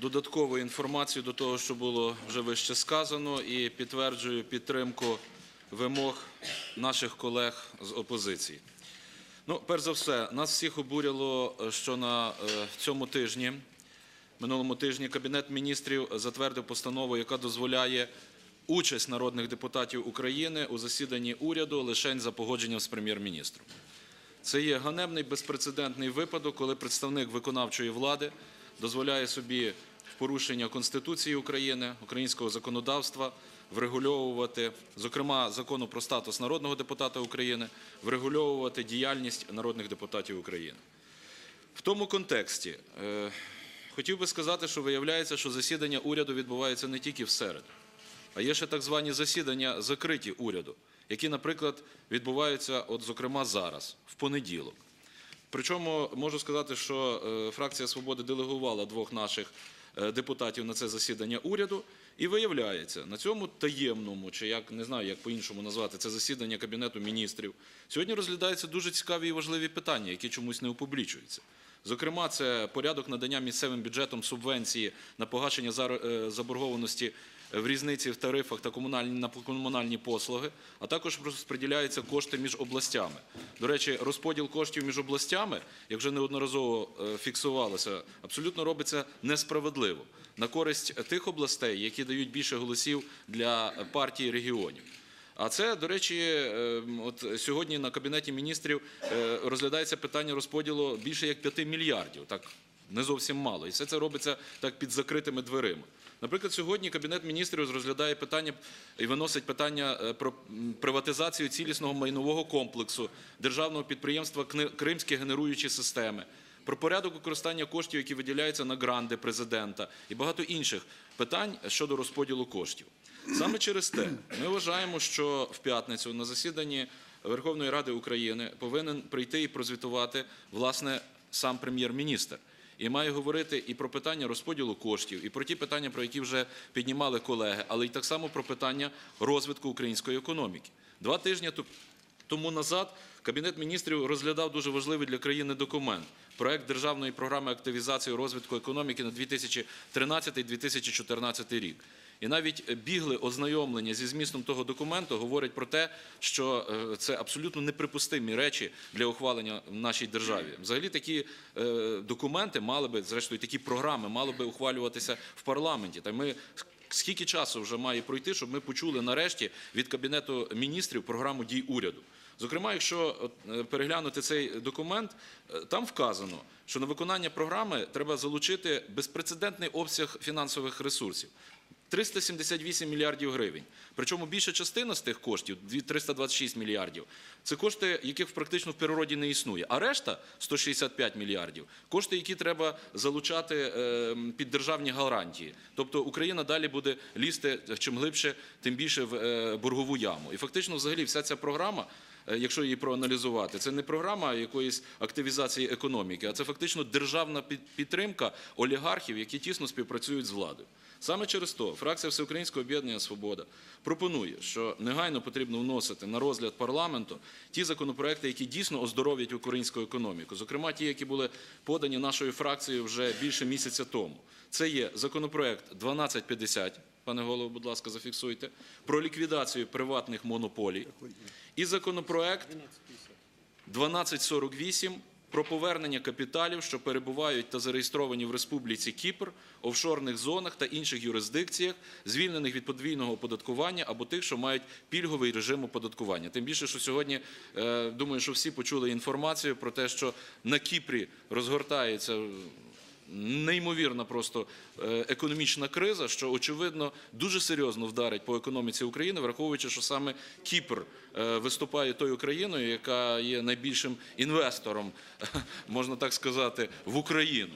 додаткову інформацію до того, що було вже вище сказано, і підтверджую підтримку вимог наших колег з опозиції. Ну, перш за все, нас всіх обурило, е, що на е, цьому тижні, минулому тижні, Кабінет міністрів затвердив постанову, яка дозволяє участь народних депутатів України у засіданні уряду лише за погодженням з прем'єр-міністром. Це є ганебний безпрецедентний випадок, коли представник виконавчої влади дозволяє собі порушення Конституції України, українського законодавства врегульовувати, зокрема закону про статус народного депутата України, врегульовувати діяльність народних депутатів України. В тому контексті е, хотів би сказати, що виявляється, що засідання уряду відбувається не тільки в середу, а є ще так звані засідання закриті уряду, які, наприклад, відбуваються, от, зокрема, зараз, в понеділок. Причому можу сказати, що е, фракція свободи делегувала двох наших депутатів на це засідання уряду, і виявляється, на цьому таємному, чи як не знаю, як по-іншому назвати це засідання кабінету міністрів, сьогодні розглядаються дуже цікаві і важливі питання, які чомусь не опублічуються. Зокрема, це порядок надання місцевим бюджетом субвенції на погашення е, заборгованості в різниці в тарифах та комунальні на комунальні послуги, а також розподіляються кошти між областями. До речі, розподіл коштів між областями, як вже неодноразово е, фіксувалося, абсолютно робиться несправедливо на користь тих областей, які дають більше голосів для партії регіонів. А це, до речі, е, от сьогодні на кабінеті міністрів е, розглядається питання розподілу більше як 5 мільярдів. Так не зовсім мало. І все це робиться так під закритими дверима. Наприклад, сьогодні Кабінет міністрів розглядає питання і виносить питання е, про приватизацію цілісного майнового комплексу державного підприємства «Кни- Кримські генеруючі системи. Про порядок використання коштів, які виділяються на гранди президента, і багато інших питань щодо розподілу коштів. Саме через те ми вважаємо, що в п'ятницю на засіданні Верховної Ради України повинен прийти і прозвітувати власне сам прем'єр-міністр. І має говорити і про питання розподілу коштів, і про ті питання, про які вже піднімали колеги, але й так само про питання розвитку української економіки. Два тижні тому назад Кабінет міністрів розглядав дуже важливий для країни документ проект державної програми активізації розвитку економіки на 2013-2014 рік. І навіть бігле ознайомлення зі змістом того документу говорить про те, що е, це абсолютно неприпустимі речі для ухвалення в нашій державі. Взагалі такі е, документи мали би, зрештою, такі програми мали би ухвалюватися в парламенті. Та ми скільки часу вже має пройти, щоб ми почули нарешті від кабінету міністрів програму дій уряду. Зокрема, якщо е, переглянути цей документ, е, там вказано, що на виконання програми треба залучити безпрецедентний обсяг фінансових ресурсів. 378 мільярдів гривень. Причому більша частина з тих коштів, дві- 326 мільярдів, це кошти, яких практично в природі не існує. А решта 165 мільярдів кошти, які треба залучати е, під державні гарантії. Тобто Україна далі буде лізти чим глибше, тим більше в е, боргову яму. І фактично, взагалі, вся ця програма. Е, Якщо її проаналізувати, це не програма якоїсь активізації економіки, а це фактично державна підтримка олігархів, які тісно співпрацюють з владою. Саме через то фракція Всеукраїнського об'єднання Свобода пропонує, що негайно потрібно вносити на розгляд парламенту ті законопроекти, які дійсно оздоровлять українську економіку, зокрема ті, які були подані нашою фракцією вже більше місяця тому. Це є законопроект 1250, пане голово, будь ласка, зафіксуйте, про ліквідацію приватних монополій, і законопроект 1248 про повернення капіталів, що перебувають та зареєстровані в Республіці Кіпр, офшорних зонах та інших юрисдикціях, звільнених від подвійного оподаткування або тих, що мають пільговий режим оподаткування. Тим більше, що сьогодні е, думаю, що всі почули інформацію про те, що на Кіпрі розгортається неймовірна просто е, економічна криза, що очевидно дуже серйозно вдарить по економіці України, враховуючи, що саме Кіпр е, виступає тою країною, яка є найбільшим інвестором, можна так сказати, в Україну.